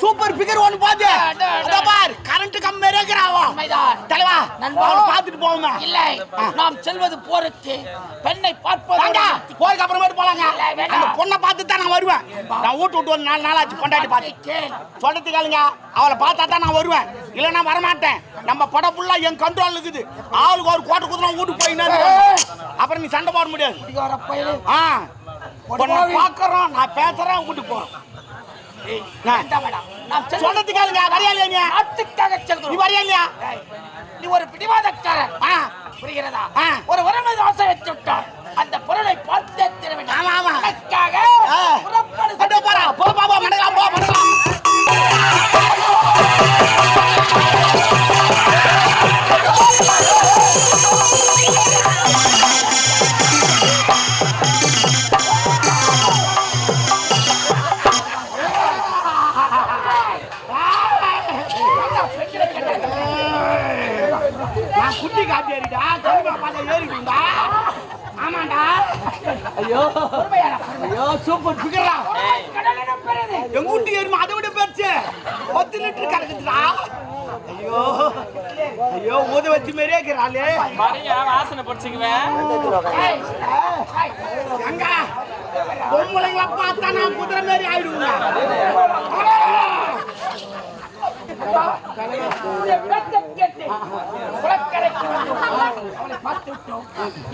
Super figure ஒன்னு பாத்து அதோ பார் கரண்ட் கம்பி இருக்கிறாவோ. தலைவா பாத்துட்டு போவோமா இல்லை நாம் செல்வது போருக்கு பெண்ணை பார்ப்பது வாங்க போய்க்கு அப்புறமேட்டு போலாங்க. அந்த பொண்ணை பார்த்து தான் நான் வருவேன். நான் வீட்டு விட்டு ஒரு நாலு நாள் ஆச்சு பொண்டாட்டி பார்த்து. கேள். சொல்றது கேளுங்க அவளை பார்த்தா தான் நான் வருவேன். இல்லைன்னா வரமாட்டேன். நம்ம படம் ஃபுல்லா என் கண்ட்ரோல் இருக்குது. ஆளுக்கு ஒரு கோட்டை குதிரை வீட்டுக்கு போயினா அப்புறம் நீ சண்டை போட முடியாது. ஆ. நான் பேசுறேன் வீட்டுக்கு போறோம் ஏய், நான் வேண்டாம், வேண்டாம். நாம் செல்வது சொல்றது கேளுங்க வரையா நீ? நாட்டுக்காக நீ செல்கிறோம் வரையா இல்லையா நீ ஒரு பிடிவாதக்காரன் ஆ புரிகிறதா. ஒரு வரம் மீது ஆசை வச்சு விட்டான் அந்த பொருளை பார்த்தே தர வேண்டும் ஆமா, ஆமா. குட்டி காட்டி ஏறிடா கருமா பார்த்தா ஏறிடுண்டா ஆமாண்டா ஐயோ ஐயோ சூப்பர் பிகரா. எங்க வீட்டு எருமை அதை விட பெருசு. பத்து லிட்டர் கறக்குதுடா. ஐயோ. ஐயோ ஊத வச்சு மாதிரியே இருக்கிறாளே மறைய வாசனை பிடிச்சிக்குவேன் எங்க? பொம்பளைங்கள பார்த்தா நான் குதிரை பேச்சைக் கேட்டு குளக்கரைக்கு வந்து அவளை பார்த்து விட்டோம்.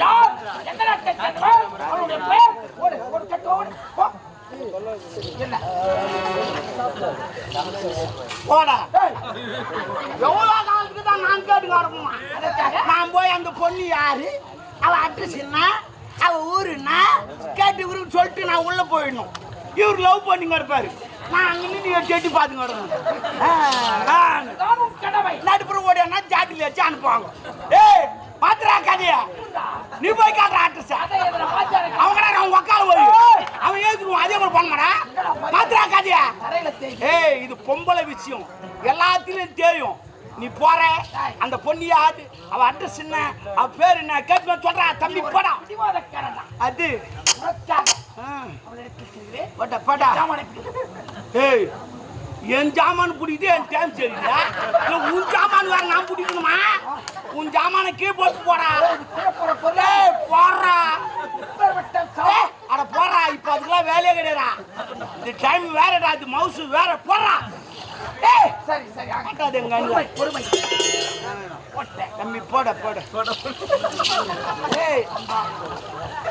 யார்? எந்த நாட்டை சேர்ந்தவள்? அவளுடைய பெயர்? ஒரு ஒரு கட்டு, நான் போய் அந்த பொண்ணு யாரு அவ அட்ரஸ் என்ன அவ ஊருன்னா கேட்டு சொல்லிட்டு நான் உள்ள போயிடணும் இவர் லவ் பண்ணிங்க இருப்பாரு நான் அங்க நின்று செட்டி பார்த்துங்க வரணும். நானும் கடமை. நடுப்புற ஓடினா ஜாட்டில வச்சு அனுப்புவாங்க. ஏய் பாத்துறா கதையா. நீ போய் காட்டுற வாத்தியாருக்கு அவங்க அவங்க உக்கால போய். அவன் ஏத்துக்குவான் அதே மாதிரி பண்ண மாடா பாத்துறா கதையா. ஏய் இது பொம்பளை விஷயம். எல்லாத்துலயும் தெரியும். நீ போற அந்த பொண்ணு யாரு அவ அட்ரஸ் என்ன அவ பேர் என்ன கேட்க சொல்றா தம்பி போடா. அது. உனக்காக. ஆ, ஏய் என் ஜாமான் பிடிக்குது என் டைம் சரியில்லை. இல்ல உன் ஜாமான் வேற நான் பிடிக்கணுமா? உன் ஜாமான கீழே போட்டு போடா. போடுறா. அட போடுறா. இப்ப அதுக்கெல்லாம் வேலையே கிடையாதா இந்த டைம் வேறடா இது மவுஸ் வேற. போடுறா. ஏய் சரி சரி ஆகட்டும். காட்டாது எங்க. பொறுமை. தம்பி போட போட. ஏய்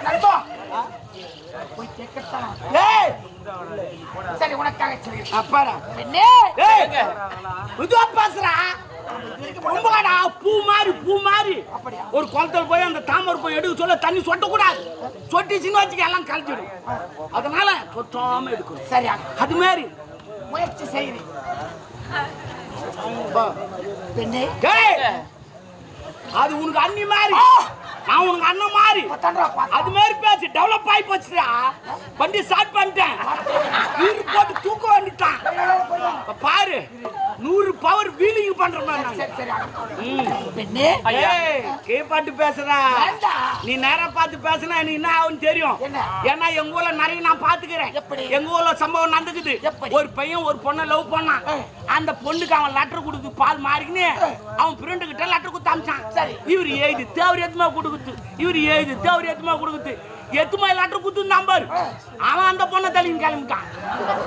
நண்பா. போய் கேட்கத்தான். ஏய். சரி உனக்காக சொல்கிறேன் அப்பாடா பெண்ணே ஏய். இதுவா பேசுறா. ரொம்படா பூ மாதிரி பூ மாதிரி? ஒரு குளத்துல போய் அந்த தாமரை போய் எடுக்க சொல்ல தண்ணி சொட்ட கூடாது சொட்டிச்சுன்னு வச்சுக்க எல்லாம் கலைஞ்சிடும். அதனால சொத்தாம எடுக்கணும். சரி ஆகட்டும். அது மாதிரி முயற்சி செய்கிறேன் பா. பெண்ணே. அது உனக்கு அண்ணி மாதிரி நான் உனக்கு அண்ணன் மாதிரி அது மாதிரி பேசு டெவலப் ஆகி போச்சுடா. வண்டி ஸ்டார்ட் பண்ணிட்டேன். வீடு போட்டு தூக்க வேண்டிட்டான் இப்ப பாரு. நூறு பவர் வீலிங் பண்ற மாதிரி கீழ்பாட்டு பேசுறா. நீ நேரம் பார்த்து பேசுனா எனக்கு என்ன ஆகும் தெரியும்? ஏன்னா எங்க ஊர்ல நிறைய நான் பாத்துக்கிறேன்? எங்க ஊர்ல சம்பவம் நடந்துக்குது? ஒரு பையன் ஒரு பொண்ணை லவ் பண்ணான். அந்த பொண்ணுக்கு அவன் லெட்டர் கொடுத்து பால் மாறிக்கின்னு அவன் ஃப்ரெண்டு கிட்ட லெட்டர் கொடுத்து அமிச்சான். இவர் எழுதி தேவர் கொடுக்குது. இவர் எழுதி தேவர் எத்துமா கொடுக்குது. எத்துமா லெட்டர் கொடுத்து நம்பர் அவன் அந்த பொண்ணை தள்ளின்னு கிளம்பிட்டான்.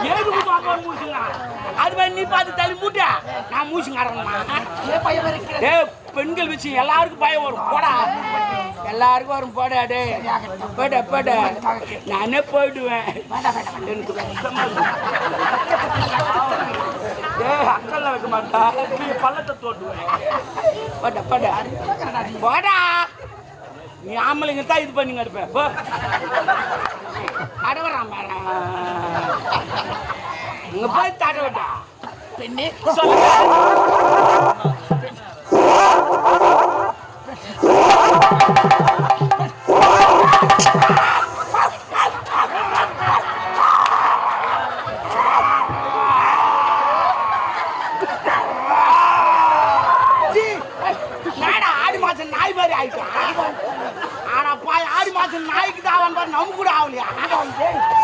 எழுதி கொடுத்து மூச்சுங்க அது மாதிரி நீ பார்த்து தள்ளி மூட்ட. நான் பயம் இருக்கிறது டேய் பெண்கள் விஷயம் எல்லாருக்கும் பயம் வரும். போடா. எல்லாருக்கும் வரும். போடா டே போட போட. நானே போயிடுவேன். எனக்கு. டேய் அக்கல்ல வைக்க மாட்டா. நீ பள்ளத்தை தோட்டுவேன் போட போட. போடா. நீ ஆம்பளைங்க தான் இது பண்ணி எடுப்ப போ. பாரு. இங்க போய் தடவட்டா பெண்ணே. நாடா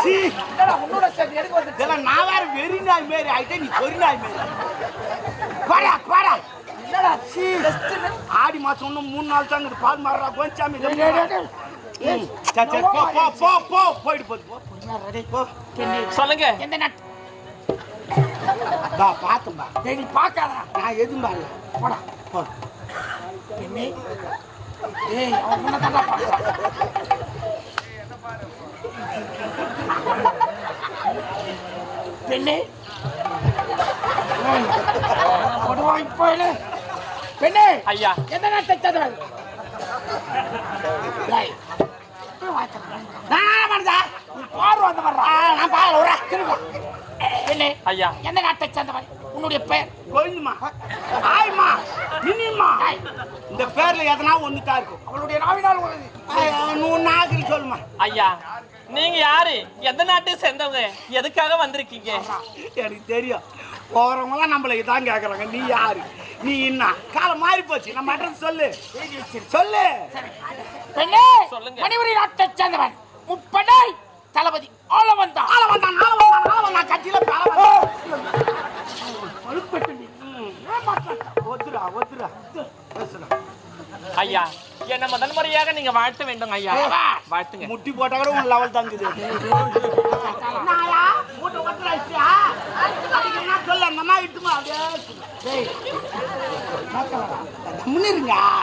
சீ. என்னடா உன்னோட சேர்த்து எதுக்கு வந்து நான் வேற வெறி நாய் மாரி ஆயிட்டே நீ சொறி நாய் மாரி பாடா பாடா சீ. ஆடி மாசம் இன்னும் மூணு நாள் இருக்குது பால் மாறுறா கோஞ்சாமி டேய் டேய் டேய், டேய் ம், சரி சரி போ போ போ போ போயிட்டு போது போ. ரெடி போ. தென்னி சொல்லுங்க. எந்த நட் பா. பார்த்தம்பா டேய் நீ பார்க்காதடா நான் எதுவும் பாரு போடா. போ. ஏய் அவன் தள்ளா பெண்ணே ஏய், கொடுவா இப்போ இல்லை. பெண்ணே ஐயா எந்த நாட்டை சேர்ந்தவள் ஏய், போய் வாய்க்கடா. நான் என்ன பண்ணுதா நீ பார்வை அந்த வர்றா. நான் பாக்கல விட்றா திரும்ப பெண்ணே ஐயா. எந்த நாட்டை சேர்ந்தவள் உன்னுடைய பெயர்? கோவிந்தம்மா. ஆய்மா. மினிமா இந்த பேர்ல எதனா ஒன்று தான் இருக்கும். அவளுடைய நாவினால் உள்ளது. நூ நாகில் சொல்லுமா ஐயா. நீங்க யாரு? எந்த நாட்டை சேர்ந்தவங்க? எதுக்காக வந்திருக்கீங்க? எனக்கு தெரியும். போறவங்களாம் நம்மள இதான் கேக்குறாங்க. நீ யாரு? நீ என்ன காலம் மாறி போச்சு. நம்ம அட்ரஸ் சொல்லு. சொல்லு. பெண்ணே சொல்லுங்க. மணிபுரி நாட்டை சேர்ந்தவன். முப்படை தளபதி ஆள வந்தான் ஆள வந்தான் ஆள வந்தான் ஆள வந்தான் கட்சியில பல ஒத்துடா பேசுடா. ஐயா என்ன முதல் முறையாக நீங்க வாழ்த்த வேண்டும் ஐயா. வாழ்த்துங்க. முட்டி போட்டா கூட உன் லெவல் தாங்குது. சொல்ல? அந்த அம்மா இட்டுமா?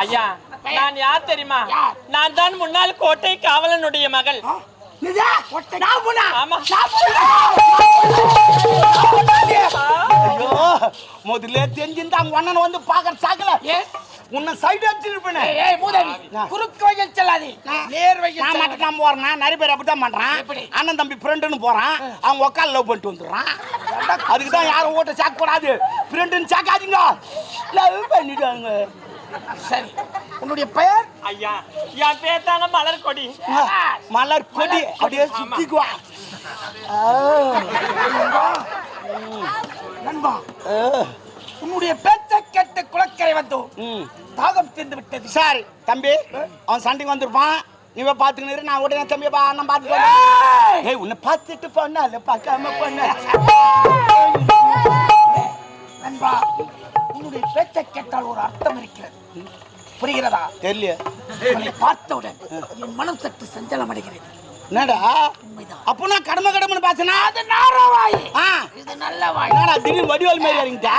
ஐயா நான் யார் தெரியுமா? நான் தான் முன்னாள் கோட்டை காவலனுடைய மகள். முதல்ல தெரிஞ்சிருந்தா அவங்க அண்ணன் வந்து பாக்குற சாக்கல. ஏன் உன்னை சைடு அடிச்சிருப்பேனே ஏய், ஏய் மூதேவி நான். குறுக்கு வழியில் செல்லாதே. நேர் வழியில் நான். மட்டும் தான் போறேன். நிறைய பேர் அப்படித்தான் பண்றான். எப்படி? அண்ணன் தம்பி ஃப்ரெண்டுன்னு போறான். அவங்க உக்கால் லவ் பண்ணிட்டு வந்துடுறான். அதுக்கு தான் யாரும் ஓட்ட சாக்க கூடாது ஃப்ரெண்டுன்னு சாக்காதீங்க லவ் பண்ணிட்டாங்க சரி உன்னுடைய பெயர்? ஐயா என் பேர் தாங்க மலர் கொடி மலர் கொடி அப்படியே சுத்திக்குவா நண்பா. உன்னுடைய பேச்சை கேட்டு குளக்கரை வந்தோம் தாகம் தீர்ந்து விட்டது. சரி தம்பி. அவன் சண்டைக்கு வந்திருப்பான். நீ போய் பார்த்துக்கிட்டு நான் உடனே தம்பி பா அண்ணன் பார்த்துட்டு ஏய்! உன்னை பார்த்துட்டு பண்ணால பார்க்காம பண்ண. நண்பா உன்னுடைய பேச்சை கேட்டால் ஒரு அர்த்தம் இருக்கிறது. புரிகிறதா? தெரியல. பார்த்தவுடன் என் மனம் சற்று சஞ்சலம் அடைகிறது என்னடா? அப்போ நான் கடமை கடமைன்னு பேசினா அது நாரவாய் ஆ. இது நல்ல வாய். என்னடா திடீர்னு வடிவால் மாரி இறங்கிட்டா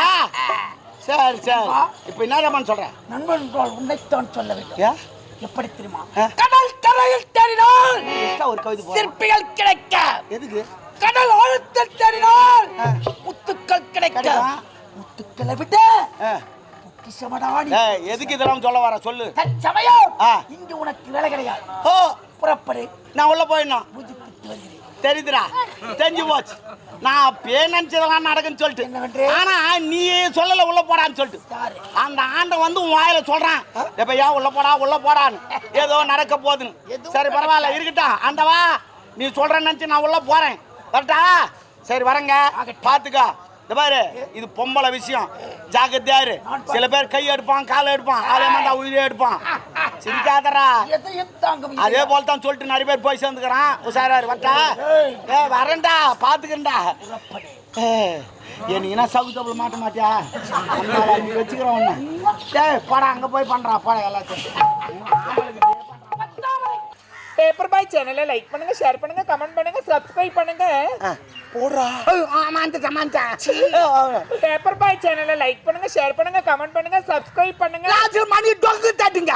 சரி சரி. இப்போ என்ன சொல்றேன் நண்பன் உன்னைத்தான் சொல்ல வேண்டும். எப்படி தெரியுமா. கடல் கரையில் தேடினால் ஒரு கவிதை சிற்பிகள் கிடைக்க. எதுக்கு? கடல் ஆழத்தில் தேடினால். முத்துக்கள் கிடைக்க. முத்துக்களை விட்டு எதுக்கு இதெல்லாம் சொல்ல வர? சொல்லு. தற்சமயம் ஆ. இங்கு உனக்கு வேலை கிடையாது. ஓ. புறப்படு. நான் உள்ள போயிடணும். தெரியுதுடா? தெரிஞ்சு போச்சு. நான் அப்பயே நினைச்சதெல்லாம் நடக்குன்னு சொல்லிட்டு? ஆனா நீ சொல்லல உள்ள போடான்னு சொல்லிட்டு. அந்த ஆண்டை வந்து உன் வாயில சொல்றான். எப்ப ஏன் உள்ள போடா உள்ள போடான்னு. ஏதோ நடக்க போகுதுன்னு. சரி பரவாயில்ல இருக்கட்டும். ஆண்டவா நீ சொல்றேன்னு நினைச்சு நான் உள்ள போறேன். வரட்டா? சரி வரேங்க. பாத்துக்கோ. இந்த பாரு இது பொம்பளை விஷயம். ஜாக்கிரதையாரு சில பேர் கை எடுப்பான் காலை எடுப்பான். ஆளே மாட்டா உயிரே எடுப்பான். முடியாது. அதே போல தான் சொல்லிட்டு நிறைய பேர் போய் சேர்ந்துக்கிறான். உஷாராரு வரட்டா ஏய். ஏ வரேன்டா பாத்துக்கிறேன்டா. புறப்படு என்ன சவுக்கு தப்பில் மாட்ட மாட்டியா? நீ வச்சுக்கிறோம் ஒன்று டேய் போடா அங்கே போய் பண்ணுறா போடா எல்லாத்தையும். பேப்பர் பாய் சேனலை லைக் பண்ணுங்க ஷேர் பண்ணுங்க கமெண்ட் பண்ணுங்க சப்ஸ்கிரைப் பண்ணுங்க. போடுறா. மாந்தா மாந்தா பேப்பர் பாய் சேனலை லைக் பண்ணுங்க ஷேர் பண்ணுங்க கமெண்ட் பண்ணுங்க சப்ஸ்கிரைப் பண்ணுங்க. மணி டொங்கு தட்டுங்க.